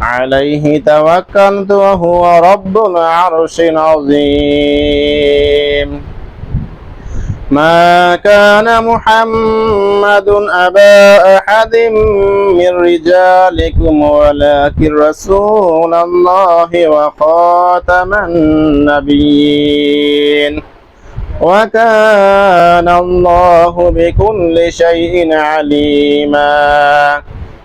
عليه توكلت وهو رب العرش العظيم. ما كان محمد أبا أحد من رجالكم ولكن رسول الله وخاتم النبيين. وكان الله بكل شيء عليما.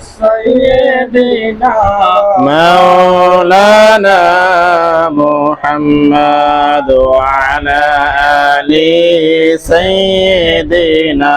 سيدنا مولانا محمد وعلى آل سيدنا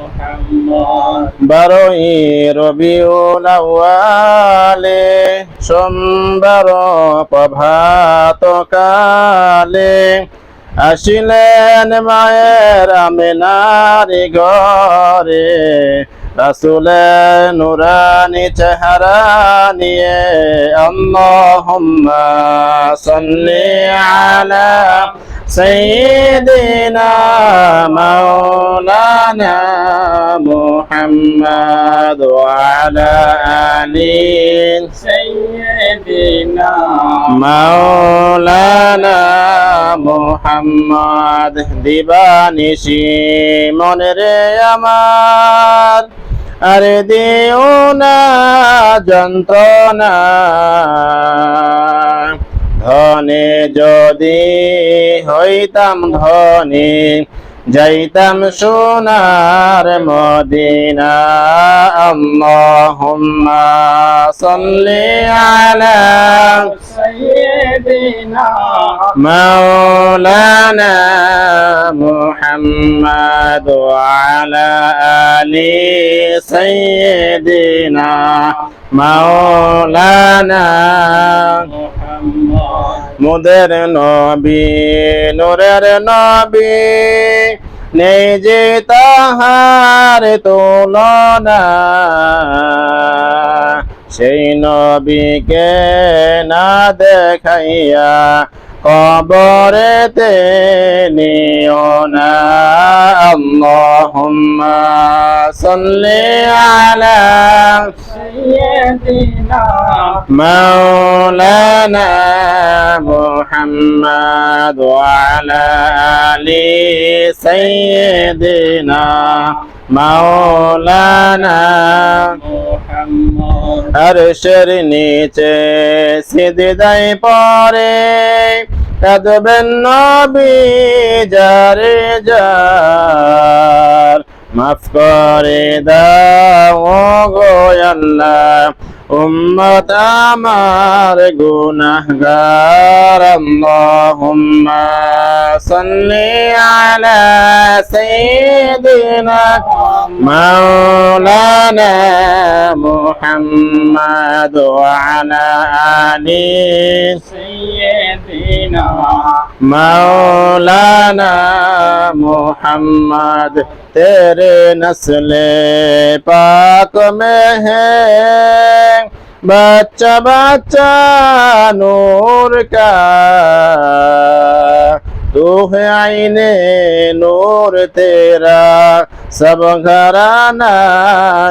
বারোই রবিউল আউয়ালে সোমবার প্রভাত কালে আসিলেন মায়ের আমিনারি ঘরে। রাসুলে নুরানি চেহারা নিয়ে আল্লাহুম্মা সাল্লি আলা سيدنا مولانا محمد وعلى آل سيدنا মাওলানা মুহাম্মদ দিবানিশি মনে রে আমার আরে দিও না যন্ত্রণা ধনে যদি হইতাম ধনী যাইতাম সোনার মদিনা। আল্লাহুম্মা সাল্লি আলা সাইয়্যিদিনা মাওলানা আলি সাইয়্যিদিনা মুদের নবী নোরের নবী নেই যে তাহার তুলনা। সেই নবীকে না দেখাইয়া কবরেতে নিও না, আল্লাহুম্মা সাল্লি আলা সাইয়্যিদিনা মাওলানা মুহাম্মদ ওয়া আলা আলি সাইয়্যিদিনা মাওলানা মুহাম্মদ। আরশের নিচে সিজদায় পরে কাঁদবেন নবী যারে যার। মাফ করে দাও গো উম্মত আমার গুনাহগার আল্লাহুম্মা সাল্লি আলা সাইয়্যিদিনা মাওলানা মুহাম্মদ ওয়া আলা আলি সাইয়্যিদিনা মাওলানা तेरे नस्ल पाक में है बच्चा बच्चा नूर का तू है आईने नूर तेरा सब घराना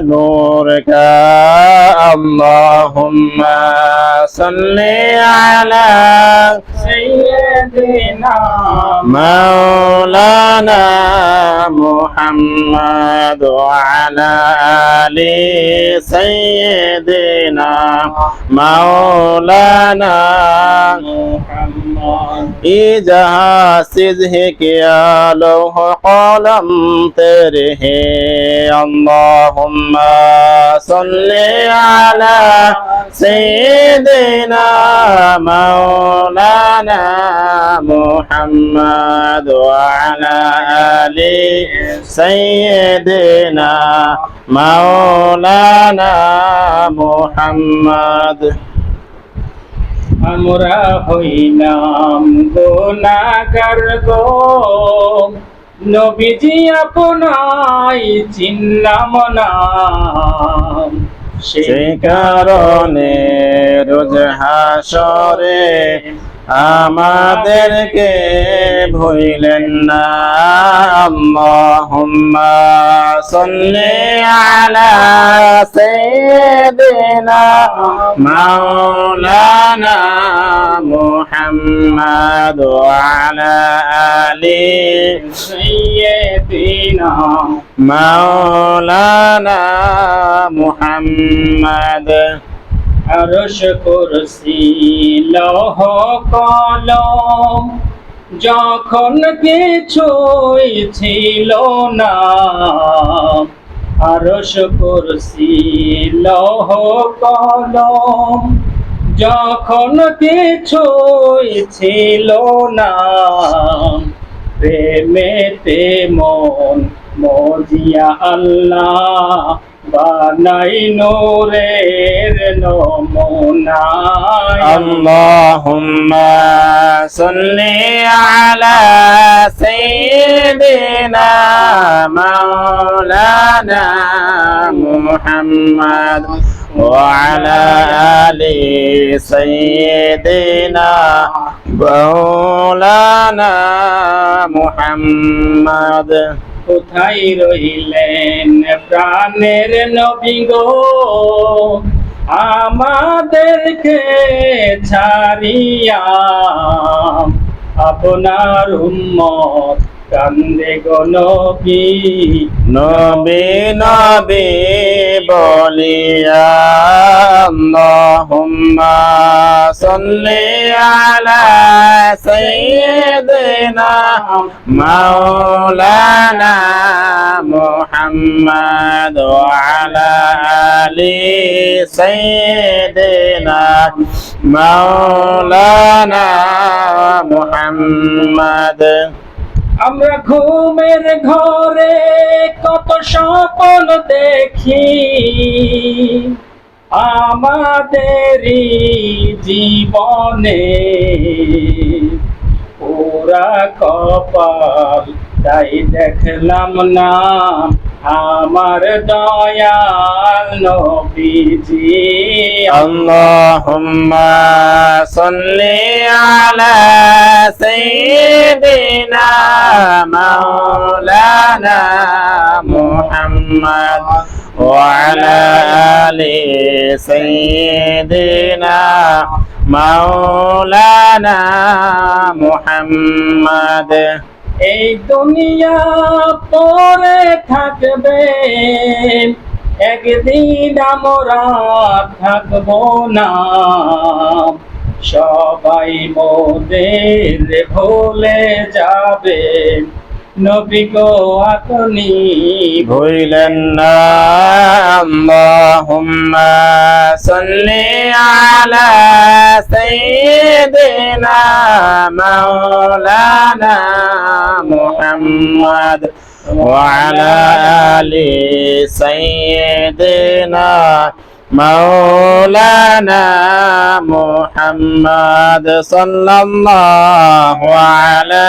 नूर का अल्लाहुम्मा सल्ली अला سيدنا مولانا محمد وعلى آل سيدنا مولانا محمد إذا سزهك يا لوح قلم تره اللهم صل على سيدنا مولانا محمد وعلى آل سيدنا مولانا محمد আমরা হইলাম গোনাগার গো। নবীজি আপনাই চিনলাম না। সে কারণে রোজ হাসরে আমাদেরকে ভুইলেন না আল্লাহুম্মা সাল্লি আলা সাইয়্যিদিনা মাওলানা মুহাম্মদ আলা আলি সৈয়দিনা মাওলানা মুহাম্মদ আরশ কুরসি লৌহ কলম যখন কিছুই ছিল না আরস কুরসি লৌহ কলম। যখন কিছুই ছিল না, প্রেমেতে মন মজিয়া আল্লাহ। বানাই নোরের নমুনা اللهم صل على سيدنا مولانا محمد وعلى آل سيدنا مولانا محمد কোথায় রহিলেন প্রাণের নবী গো আমাদেরকে ছাড়িয়া আপনার উম্মত কান্দে গো নবী নবী নবী বলিয়া আল্লাহুম্মা সাল্লি আলা সাইয়্যিদিনা মাওলানা মুহাম্মদ ওয়া আলা আলি সাইয়্যিদিনা মাওলানা মুহাম্মদ। আমরা ঘুমের ঘরে কত স্বপ্ন দেখি। আমাদের জীবনে ওরা কপাল তাই দেখলাম না। আমার দয়াল নবীজি اللهم صل على سيدنا مولانا محمد وعلى آل سيدنا مولانا محمد এই দুনিয়া পরে থাকবে। একদিন আমরা থাকব না। সবাই মোদের ভুলে যাবে। নবী গো আপনি ভুইলেন না আল্লাহুম্মা সাল্লি আলা সাইয়্যিদিনা মাওলানা মুহাম্মদ وعلى آل سيدنا مولانا محمد صلى الله على